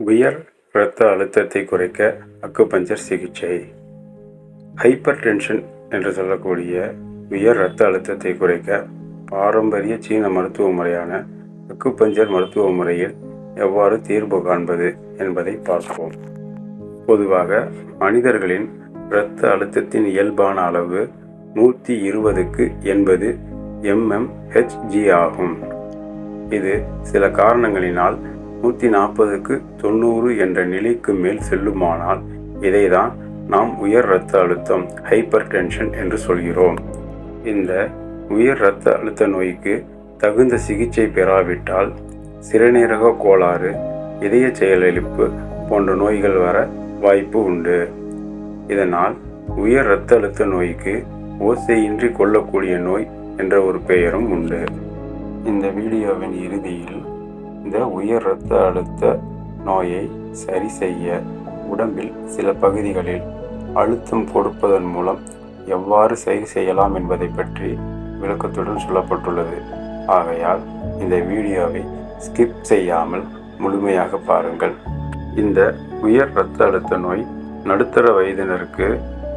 உயர் இரத்த அழுத்தத்தை குறைக்க அக்குபஞ்சர் சிகிச்சை. ஹைப்பர் டென்ஷன் என்று சொல்லக்கூடிய உயர் இரத்த அழுத்தத்தை குறைக்க பாரம்பரிய சீன மருத்துவ முறையான அக்குபஞ்சர் மருத்துவ முறையில் எவ்வாறு தீர்வு காண்பது என்பதை பார்ப்போம். பொதுவாக மனிதர்களின் இரத்த அழுத்தத்தின் இயல்பான அளவு நூற்றி இருபதுக்கு எண்பது எம்எம்ஹெச்ஜி ஆகும். இது சில காரணங்களினால் நூற்றி நாற்பதுக்கு தொண்ணூறு என்ற நிலைக்கு மேல் செல்லுமானால் இதைதான் நாம் உயர் இரத்த அழுத்தம் ஹைப்பர் டென்ஷன் என்று சொல்கிறோம். இந்த உயர் இரத்த அழுத்த நோய்க்கு தகுந்த சிகிச்சை பெறாவிட்டால் சிறுநீரக கோளாறு இதய செயலிழப்பு போன்ற நோய்கள் வர வாய்ப்பு உண்டு. இதனால் உயர் இரத்த அழுத்த நோய்க்கு ஓசையின்றி கொள்ளக்கூடிய நோய் என்ற ஒரு பெயரும் உண்டு. இந்த வீடியோவின் இறுதியில் இந்த உயர் இரத்த அழுத்த நோயை சரி செய்ய உடம்பில் சில பகுதிகளில் அழுத்தம் கொடுப்பதன் மூலம் எவ்வாறு சரி செய்யலாம் என்பதை பற்றி விளக்கத்துடன் சொல்லப்பட்டுள்ளது. ஆகையால் இந்த வீடியோவை ஸ்கிப் செய்யாமல் முழுமையாக பாருங்கள். இந்த உயர் இரத்த அழுத்த நோய் நடுத்தர வயதினருக்கு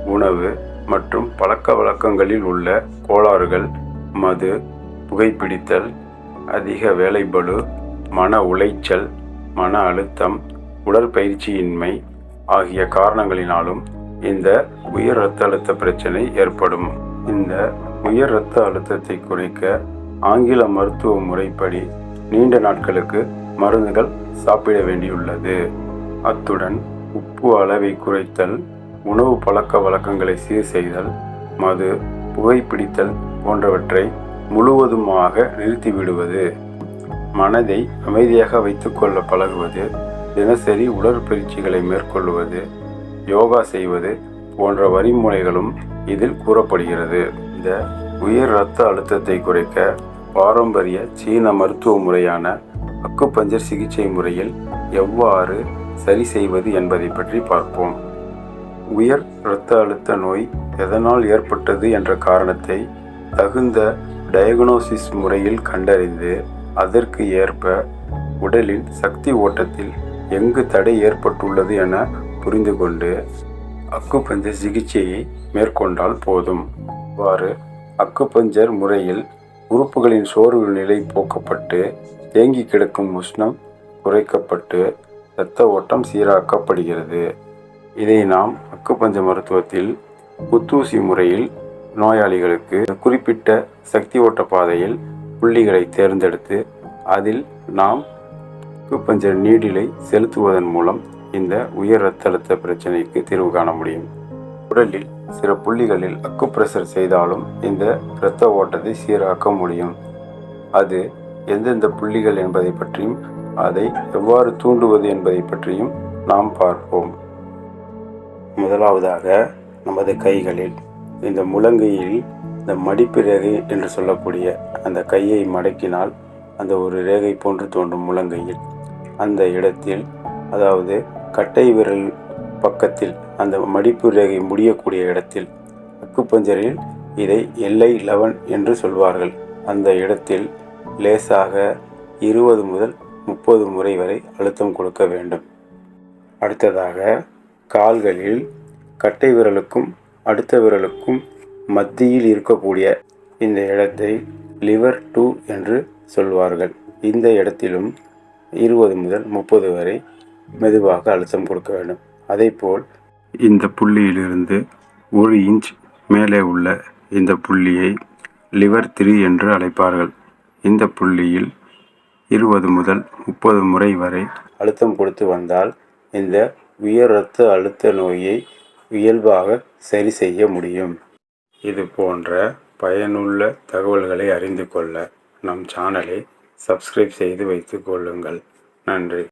உணவு மற்றும் பழக்க வழக்கங்களில் உள்ள கோளாறுகள் மது புகைப்பிடித்தல் அதிக வேலைபளு மன உளைச்சல் மன அழுத்தம் உடற்பயிற்சியின்மை ஆகிய காரணங்களினாலும் இந்த உயர் இரத்த அழுத்த பிரச்சனை ஏற்படும். இந்த உயர் இரத்த அழுத்தத்தை குறைக்க ஆங்கில மருத்துவ முறைப்படி நீண்ட நாட்களுக்கு மருந்துகள் சாப்பிட வேண்டியுள்ளது. அத்துடன் உப்பு அளவை குறைத்தல் உணவு பழக்க வழக்கங்களை சீர் செய்தல் மது புகைப்பிடித்தல் போன்றவற்றை முழுவதுமாக நிறுத்திவிடுவது. மனதை அமைதியாக வைத்துக்கொள்ள பழகுவது தினசரி உடற்பயிற்சிகளை மேற்கொள்வது யோகா செய்வது போன்ற வழிமுறைகளும் இதில் கூறப்படுகிறது. இந்த உயர் இரத்த அழுத்தத்தை குறைக்க பாரம்பரிய சீன மருத்துவ முறையான அக்குப்பஞ்சர் சிகிச்சை முறையில் எவ்வாறு சரி செய்வது என்பதை பற்றி பார்ப்போம். உயர் இரத்த அழுத்த நோய் எதனால் ஏற்பட்டது என்ற காரணத்தை தகுந்த டயக்னோசிஸ் முறையில் கண்டறிந்து அதற்கு ஏற்ப உடலின் சக்தி ஓட்டத்தில் எங்கு தடை ஏற்பட்டுள்ளது என புரிந்து கொண்டு அக்குப்பஞ்ச சிகிச்சையை மேற்கொண்டால் போதும். இவ்வாறு அக்குப்பஞ்சர் முறையில் உறுப்புகளின் சோர்வு நிலை போக்கப்பட்டு தேங்கி கிடக்கும் உஷ்ணம் குறைக்கப்பட்டு இரத்த ஓட்டம் சீராக்கப்படுகிறது. இதை நாம் அக்குப்பஞ்ச மருத்துவத்தில் குத்தூசி முறையில் நோயாளிகளுக்கு குறிப்பிட்ட சக்தி ஓட்ட பாதையில் புள்ளிகளை தேர்ந்தெடுத்து அதில் நாம் அக்குபஞ்சர் நீடிலை செலுத்துவதன் மூலம் இந்த உயர் இரத்த அழுத்த பிரச்சனைக்கு தீர்வு காண முடியும். உடலில் சில புள்ளிகளில் அக்குப்ரெஷர் செய்தாலும் இந்த இரத்த ஓட்டத்தை சீராக்க முடியும். அது எந்தெந்த புள்ளிகள் என்பதை பற்றியும் அதை எவ்வாறு தூண்டுவது என்பதை பற்றியும் நாம் பார்ப்போம். முதலாவதாக நமது கைகளில் இந்த முழங்கையில் இந்த மடிப்பு ரேகை என்று சொல்லக்கூடிய அந்த கையை மடக்கினால் அந்த ஒரு ரேகை போன்று தோன்றும் முழங்கையில். அந்த இடத்தில் அதாவது கட்டை விரல் பக்கத்தில் அந்த மடிப்பு ரேகை முடியக்கூடிய இடத்தில் அக்குப்பஞ்சரில் இதை எல்லை லெவன் என்று சொல்வார்கள். அந்த இடத்தில் லேசாக இருபது முதல் முப்பது முறை வரை அழுத்தம் கொடுக்க வேண்டும். அடுத்ததாக கால்களில் கட்டை விரலுக்கும் அடுத்த விரலுக்கும் மத்தியில் இருக்கக்கூடிய இந்த இடத்தை லிவர் டூ என்று சொல்வார்கள். இந்த இடத்திலும் இருபது முதல் முப்பது வரை மெதுவாக அழுத்தம் கொடுக்க வேண்டும். அதேபோல் இந்த புள்ளியிலிருந்து ஒரு இன்ச் மேலே உள்ள இந்த புள்ளியை லிவர் த்ரீ என்று அழைப்பார்கள். இந்த புள்ளியில் இருபது முதல் முப்பது முறை வரை அழுத்தம் கொடுத்து வந்தால் இந்த உயர் இரத்த அழுத்த நோயை இயல்பாக சரி செய்ய முடியும். இது போன்ற பயனுள்ள தகவல்களை அறிந்து கொள்ள நம் சேனலை சப்ஸ்கிரைப் செய்து வைத்துக் கொள்ளுங்கள். நன்றி.